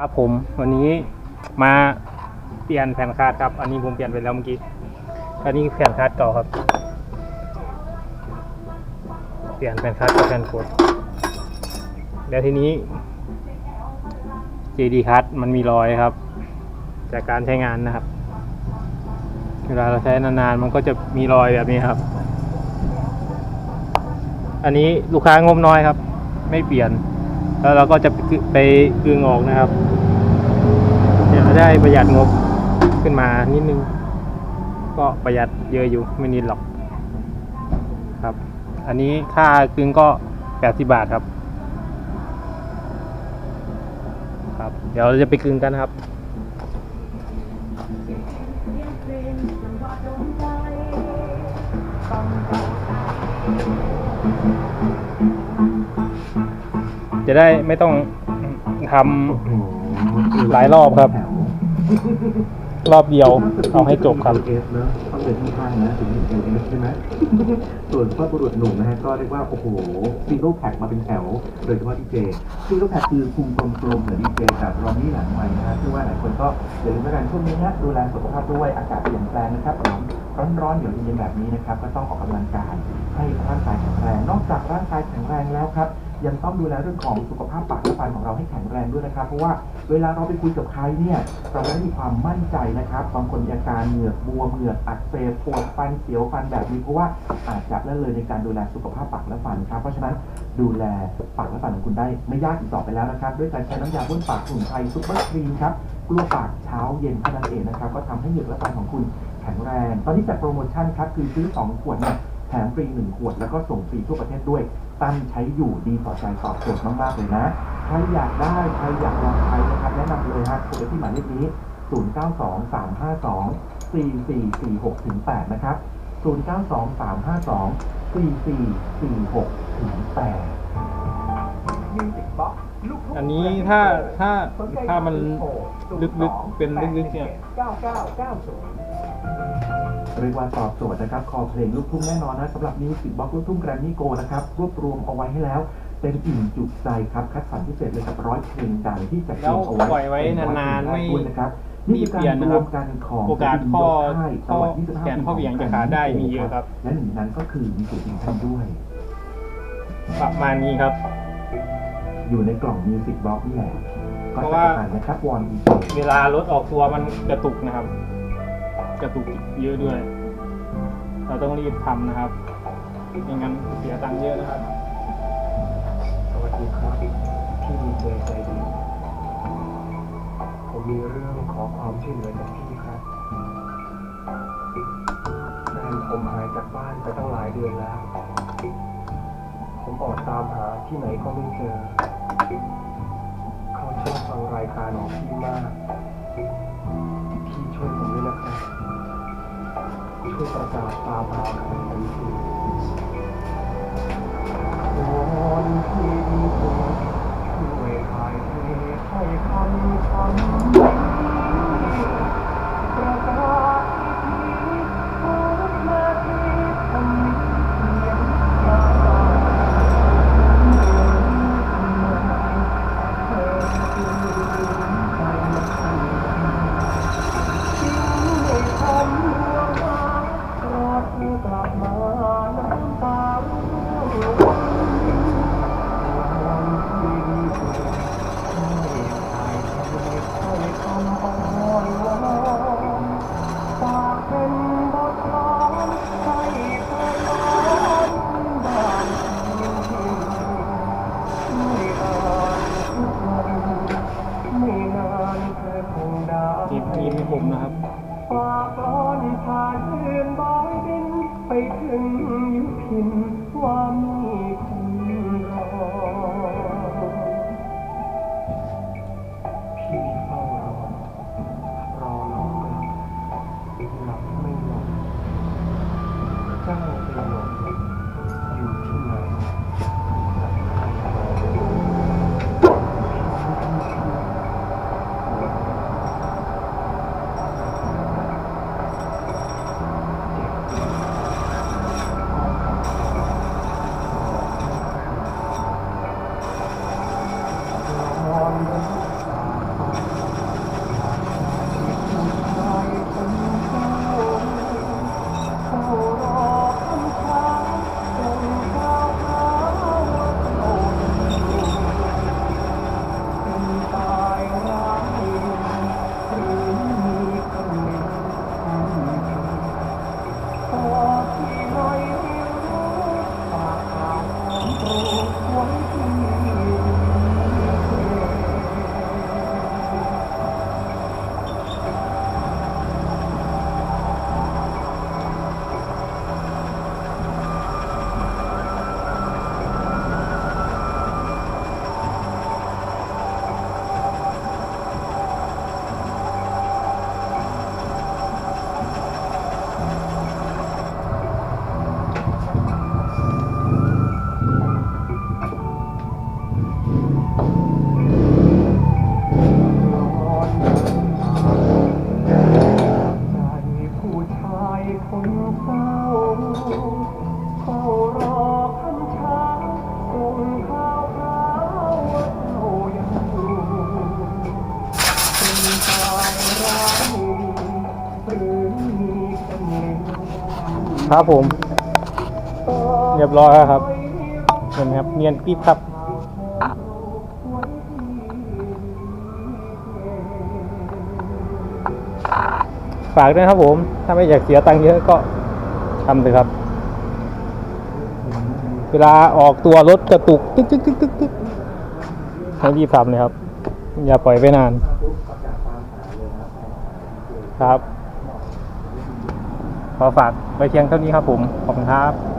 ครับผมวันนี้มาเปลี่ยนแผ่นคาดครับ อันนี้ผมเปลี่ยนไปแล้วเมื่อกี้อันนี้แผ่นคาดเก่าครับ เปลี่ยนแผ่นคาดกับแผ่นโคดแล้วทีนี้ JD card มันมีรอยครับ จากการใช้งานนะครับ เวลาเราใช้นานๆมันก็จะมีรอยแบบนี้ครับ อันนี้ลูกค้างบน้อยครับ ไม่เปลี่ยน แล้วเราก็จะไปกึงออกนะครับจะได้ประหยัดงบขึ้นมานิดนึง ก็ประหยัดเยอะอยู่ไม่นิดหรอกครับ อันนี้ค่ากึงก็80บาทครับ ครับ เดี๋ยวเราจะไปกึงกันครับ จะได้ไม่ต้องทำหลายรอบครับ รอบเดียวเอาให้จบครับเอสเนอะต้องเดินข้างๆนะถึงจะเป็นเอสใช่ไหมส่วนพ่อบุรุษหนุ่มนะฮะก็เรียกว่าโอ้โหซิงเกิลแพ็กมาเป็นแถว โดยเฉพาะดีเจซิงเกิลแพ็กคือพุงกลมๆเหมือนดีเจแบบรอนนี่หลังใหม่นะฮะซึ่งว่าหลายคนก็อย่าลืมแล้วกันช่วงนี้นะดูแลสุขภาพด้วยอากาศเปลี่ยนแปลงนะครับผมร้อนๆเดี๋ยวเย็นๆแบบนี้นะครับก็ต้องออกกำลังกายให้ร่างกายแข็งแรง นอกจากร่างกายแข็งแรงแล้วครับ ยังต้องดูแลเรื่องของสุขภาพปากและฟันของเราให้แข็งแรงด้วยนะครับเพราะว่าเวลาเราไปคุยกับใครเนี่ยเราจะได้มีความมั่นใจนะครับบางคนมีอาการเหงือกบวมเหงือกอักเสบปวดฟันเสียวฟันแบบนี้เพราะว่าอาจจะละเลยในการดูแลสุขภาพปากและฟันครับเพราะฉะนั้นดูแลปากและฟันของคุณได้ไม่ยากอีกต่อไปแล้วนะครับ ด้วยการใช้น้ำยาบ้วนปากสมุนไพรซุปเปอร์ครีมครับกลัวปากเช้าเย็นเท่านั้นเองนะครับก็ทำให้เหงือกและฟันของคุณแข็งแรง ตอนนี้จัดโปรโมชั่นครับคือซื้อสองขวดเนี่ย ถมฟรีหนึ่งขวดแล้วก็ส่งฟรีทั่วประเทศด้วย ตั้งใช้อยู่ดีต่อใจตอบโจทย์มากๆเลยนะ ใครอยากได้ใครอยากลองใช้นะครับแนะนำเลยฮะโทรไปที่หมายเลขนี้ 0923524446ถึง8นะครับ 0923524446ถึง8 Music Box ลูกทุ่งอันนี้ถ้าถ้าถ้ามันลึกๆเป็นลึกๆเนี่ย เรียกว่าตอบโจทย์นะครับ คอเพลงลูกทุ่งแน่นอนนะสำหรับมิวสิกบ็อกลูกทุ่งแกรมมี่โกนะครับรวบรวมเอาไว้ให้แล้วเต็มอิ่มจุใจครับคัดสรรพิเศษเลยกับร้อยเพลงดังที่จะเก็บเอาไว้แล้วปล่อยไว้นานๆไม่ด้วยนะครับไม่เปลี่ยนนะครับวมกันของโอกาสข้อค่ายตข้อลอด25แขนข้อเหวี่ยงจะขาดได้มีเยอะครับ และหนึ่งในนั้นก็คือมีสูตรของท่านด้วย ประมาณนี้ครับ อยู่ในกล่องมิวสิกบ็อกนี่แหละก็เพราะจะว่าประมาณนะครับวอนอีเเวลารถออกตัวมันกระตุกนะครับ กระตุกเยอะด้วย เราต้องรีบทำนะครับไม่งั้นเสียตังค์เยอะนะครับ สวัสดีครับพี่ดีเจใจดี ผมมีเรื่องขอความช่วยเหลือจากพี่ครับแฟนผมหายจากบ้านไปตั้งหลายเดือนแล้ว ผมออกตามหาที่ไหนก็ไม่เจอ เขาชอบฟังรายการของพี่มาก พี่ช่วยผม ด้วย ไปถึงยุพินว่ามี คนเศร้าเฝ้ารอคำช้าส่งข่าวคราวว่าเจ้ายังอยู่เป็นตายร้ายหรือมีแค่นี้ครับผม เรียบร้อยแล้วครับเห็นไหมครับ เนียนกริบครับ ฝากด้วยครับผม ถ้าไม่อยากเสียตังค์เยอะก็ทำเลยครับ เวลาออกตัวรถกระตุกตึ๊กตึ๊กตึ๊กตึ๊กตึ๊กให้รีบทำเลยครับ อย่าปล่อยไปนาน ครับ ขอฝากไว้เพียงเท่านี้ครับผม ขอบคุณครับ